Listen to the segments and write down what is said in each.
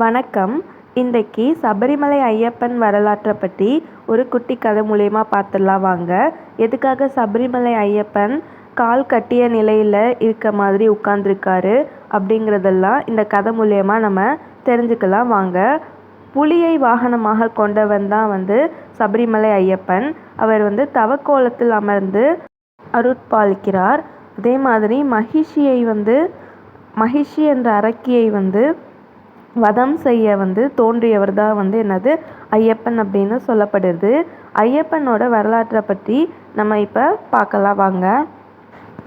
வணக்கம். இன்றைக்கி சபரிமலை ஐயப்பன் வரலாற்றை பற்றி ஒரு குட்டி கதை மூலயமா பார்த்துடலாம் வாங்க. எதுக்காக சபரிமலை ஐயப்பன் கால் கட்டிய நிலையில் இருக்க மாதிரி உட்காந்துருக்காரு அப்படிங்கிறதெல்லாம் இந்த கதை மூலயமா நம்ம தெரிஞ்சுக்கலாம் வாங்க. புலியை வாகனமாக கொண்டவன் தான் வந்து சபரிமலை ஐயப்பன். அவர் வந்து தவக்கோலத்தில் அமர்ந்து அருட்பாலிக்கிறார். அதே மாதிரி மகிஷியை வந்து மகிஷி என்ற அரக்கியை வந்து வதம் செய்ய வந்து தோன்றியவர் தான் வந்து என்னது? ஐயப்பன் அப்படின்னு சொல்லப்படுது. ஐயப்பனோட வரலாற்றை பற்றி நம்ம இப்போ பார்க்கலாம் வாங்க.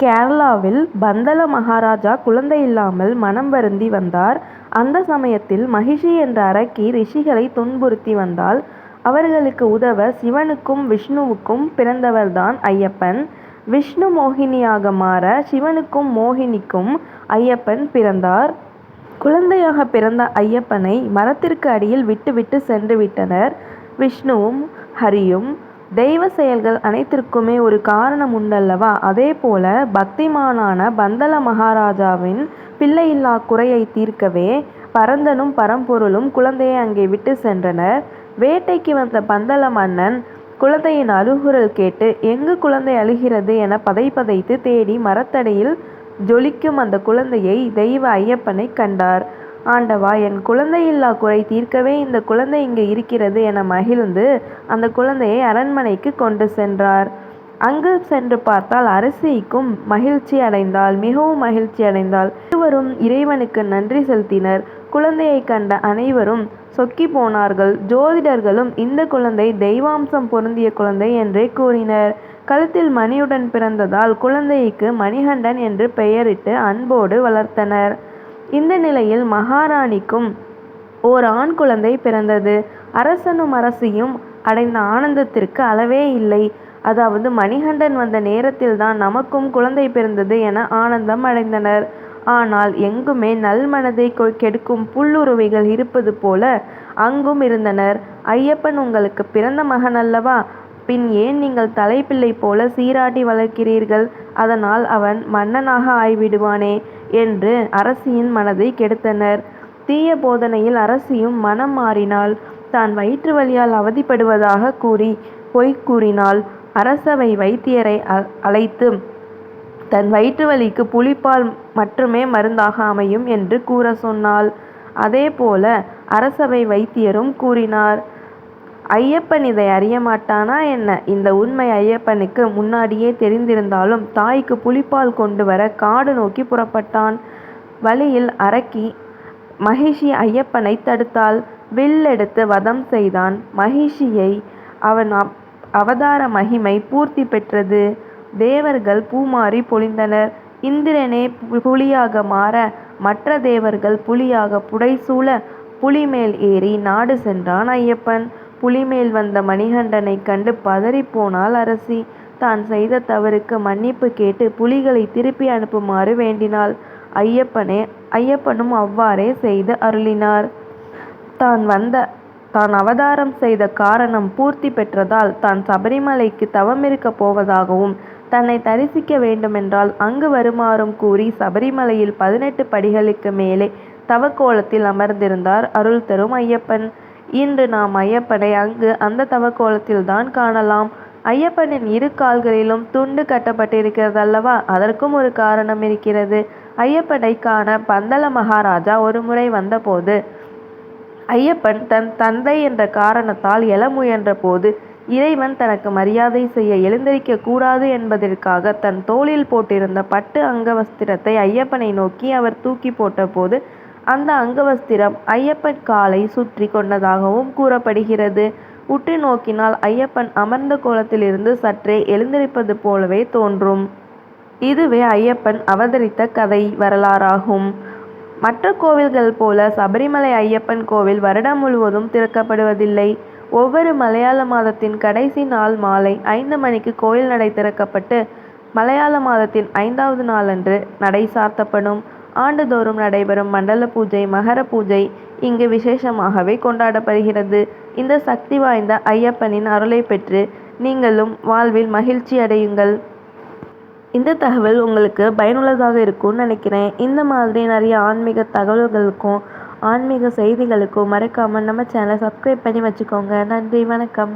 கேரளாவில் பந்தல மகாராஜா குழந்தை இல்லாமல் மனம் வருந்தி வந்தார். அந்த சமயத்தில் மகிஷி என்ற அரக்கி ரிஷிகளை துன்புறுத்தி வந்தால் அவர்களுக்கு உதவ சிவனுக்கும் விஷ்ணுவுக்கும் பிறந்தவர்தான் ஐயப்பன். விஷ்ணு மோகினியாக மாற சிவனுக்கும் மோகினிக்கும் ஐயப்பன் பிறந்தார். குழந்தையாக பிறந்த ஐயப்பனை மரத்திற்கு அடியில் விட்டுவிட்டு சென்று விட்டனர். விஷ்ணுவும் ஹரியும் தெய்வ செயல்கள் அனைத்திற்குமே ஒரு காரணம் உண்டல்லவா? அதே போல பக்திமானான பந்தல மகாராஜாவின் பிள்ளையில்லா குறையை தீர்க்கவே பரந்தனும் பரம்பொருளும் குழந்தையை அங்கே விட்டு சென்றனர். வேட்டைக்கு வந்த பந்தல மன்னன் குழந்தையின் அழுகுரல் கேட்டு எங்கு குழந்தை அழுகிறது? என பதை பதைத்து தேடி மரத்தடியில் ஜொலிக்கும் அந்த குழந்தையை தெய்வ ஐயப்பனை கண்டார். ஆண்டவா என் குழந்தையில்லா குறை தீர்க்கவே இந்த குழந்தை இங்கு இருக்கிறது என மகிழ்ந்து அந்த குழந்தையை அரண்மனைக்கு கொண்டு சென்றார். அங்கு சென்று பார்த்தால் அரசிக்கும் மகிழ்ச்சி அடைந்தாள் மிகவும் மகிழ்ச்சி அடைந்தாள் இருவரும் இறைவனுக்கு நன்றி செலுத்தினர். குழந்தையை கண்ட அனைவரும் சொக்கி போனார்கள். ஜோதிடர்களும் இந்த குழந்தை தெய்வாம்சம் பொருந்திய குழந்தை என்றே கூறினர். கழுத்தில் மணியுடன் பிறந்ததால் குழந்தைக்கு மணிகண்டன் என்று பெயரிட்டு அன்போடு வளர்த்தனர். இந்த நிலையில் மகாராணிக்கும் ஓர் ஆண் குழந்தை பிறந்தது. அரசனும் அரசியும் அடைந்த ஆனந்தத்திற்கு அளவே இல்லை. அதாவது மணிகண்டன் வந்த நேரத்தில்தான் நமக்கும் குழந்தை பிறந்தது என ஆனந்தம் அடைந்தனர். ஆனால் எங்குமே நல்மனதை கெடுக்கும் புல்லுருவிகள் இருப்பது போல அங்கும் இருந்தனர். ஐயப்பன் உங்களுக்கு பிறந்த மகன் அல்லவா? பின் ஏன் நீங்கள் தலைப்பிள்ளை போல சீராட்டி வளர்க்கிறீர்கள்? அதனால் அவன் மன்னனாக ஆய்விடுவானே என்று அரசியின் மனதை கெடுத்தனர். தீய போதனையில் அரசியும் மனம் மாறினாள். தான் வயிற்று வலியால் அவதிப்படுவதாக கூறி பொய் கூறினாள். அரசவை வைத்தியரை அழைத்து தன் வயிற்று வலிக்கு புலிப்பால் மட்டுமே மருந்தாக அமையும் என்று கூற சொன்னாள். அதேபோல அரசவை வைத்தியரும் கூறினார் ஐயப்பன் இதை அறிய மாட்டானா என்ன? இந்த உண்மை ஐயப்பனுக்கு முன்னாடியே தெரிந்திருந்தாலும் தாய்க்கு புலிப்பால் கொண்டு வர காடு நோக்கி புறப்பட்டான். வழியில் அரக்கி மகிஷி ஐயப்பனை தடுத்தாள். வில்லெடுத்து வதம் செய்தான். மகிஷியை அவன் அவதார மகிமை பூர்த்தி பெற்றது. தேவர்கள் பூமாரி பொழிந்தனர். இந்திரனே புலியாக மாற மற்ற தேவர்கள் புலியாக புடைசூழ புலிமேல் ஏறி நாடு சென்றான் ஐயப்பன். புலிமேல் வந்த மணிகண்டனைக் கண்டு பதறிப்போனாள் அரசி. தான் செய்த தவறுக்கு மன்னிப்பு கேட்டு புலிகளை திருப்பி அனுப்புமாறு வேண்டினாள். ஐயப்பனே ஐயப்பனும் அவ்வாறே செய்து அருளினார். தான் வந்த தான் அவதாரம் செய்த காரணம் பூர்த்தி பெற்றதால் தான் சபரிமலைக்கு தவமிருக்கப் போவதாகவும் தன்னை தரிசிக்க வேண்டுமென்றால் அங்கு வருமாறும் கூறி சபரிமலையில் பதினெட்டு படிகளுக்கு மேலே தவக்கோலத்தில் அமர்ந்திருந்தார் அருள் தரும் ஐயப்பன். இன்று நாம் ஐயப்பனை அங்கு அந்த தவக்கோலத்தில்தான் காணலாம். ஐயப்பனின் இரு கால்களிலும் துண்டு கட்டப்பட்டிருக்கிறது அல்லவா? அதற்கும் ஒரு காரணம் இருக்கிறது. ஐயப்பனை காண பந்தல மகாராஜா ஒரு முறை வந்தபோது ஐயப்பன் தன் தந்தை என்ற காரணத்தால் எழ முயன்ற போது இறைவன் தனக்கு மரியாதை செய்ய எழுந்திருக்க கூடாது என்பதற்காக தன் தோளில் போட்டிருந்த பட்டு அங்கவஸ்திரத்தை ஐயப்பனை நோக்கி அவர் தூக்கி போட்டபோது அந்த அங்கவஸ்திரம் ஐயப்பன் காலை சுற்றி கொண்டதாகவும் கூறப்படுகிறது. உற்று நோக்கினால் ஐயப்பன் அமர்ந்த கோலத்திலிருந்து சற்றே எழுந்திருப்பது போலவே தோன்றும். இதுவே ஐயப்பன் அவதரித்த கதை வரலாறாகும். மற்ற கோவில்கள் போல சபரிமலை ஐயப்பன் கோவில் வருடம் முழுவதும் திறக்கப்படுவதில்லை. ஒவ்வொரு மலையாள மாதத்தின் கடைசி நாள் மாலை ஐந்து மணிக்கு கோயில் நடை திறக்கப்பட்டு மலையாள மாதத்தின் ஐந்தாவது நாளன்று நடை சாத்தப்படும் ஆண்டுதோறும் நடைபெறும் மண்டல பூஜை மகர பூஜை இங்கு விசேஷமாகவே கொண்டாடப்படுகிறது. இந்த சக்தி வாய்ந்த ஐயப்பனின் அருளை பெற்று நீங்களும் வாழ்வில் மகிழ்ச்சி அடையுங்கள். இந்த தகவல் உங்களுக்கு பயனுள்ளதாக இருக்கும்னு நினைக்கிறேன். இந்த மாதிரி நிறைய ஆன்மீக தகவல்களுக்கும் ஆன்மீக செய்திகளுக்கும் மறக்காமல் நம்ம சேனலை சப்ஸ்கிரைப் பண்ணி வச்சுக்கோங்க. நன்றி வணக்கம்.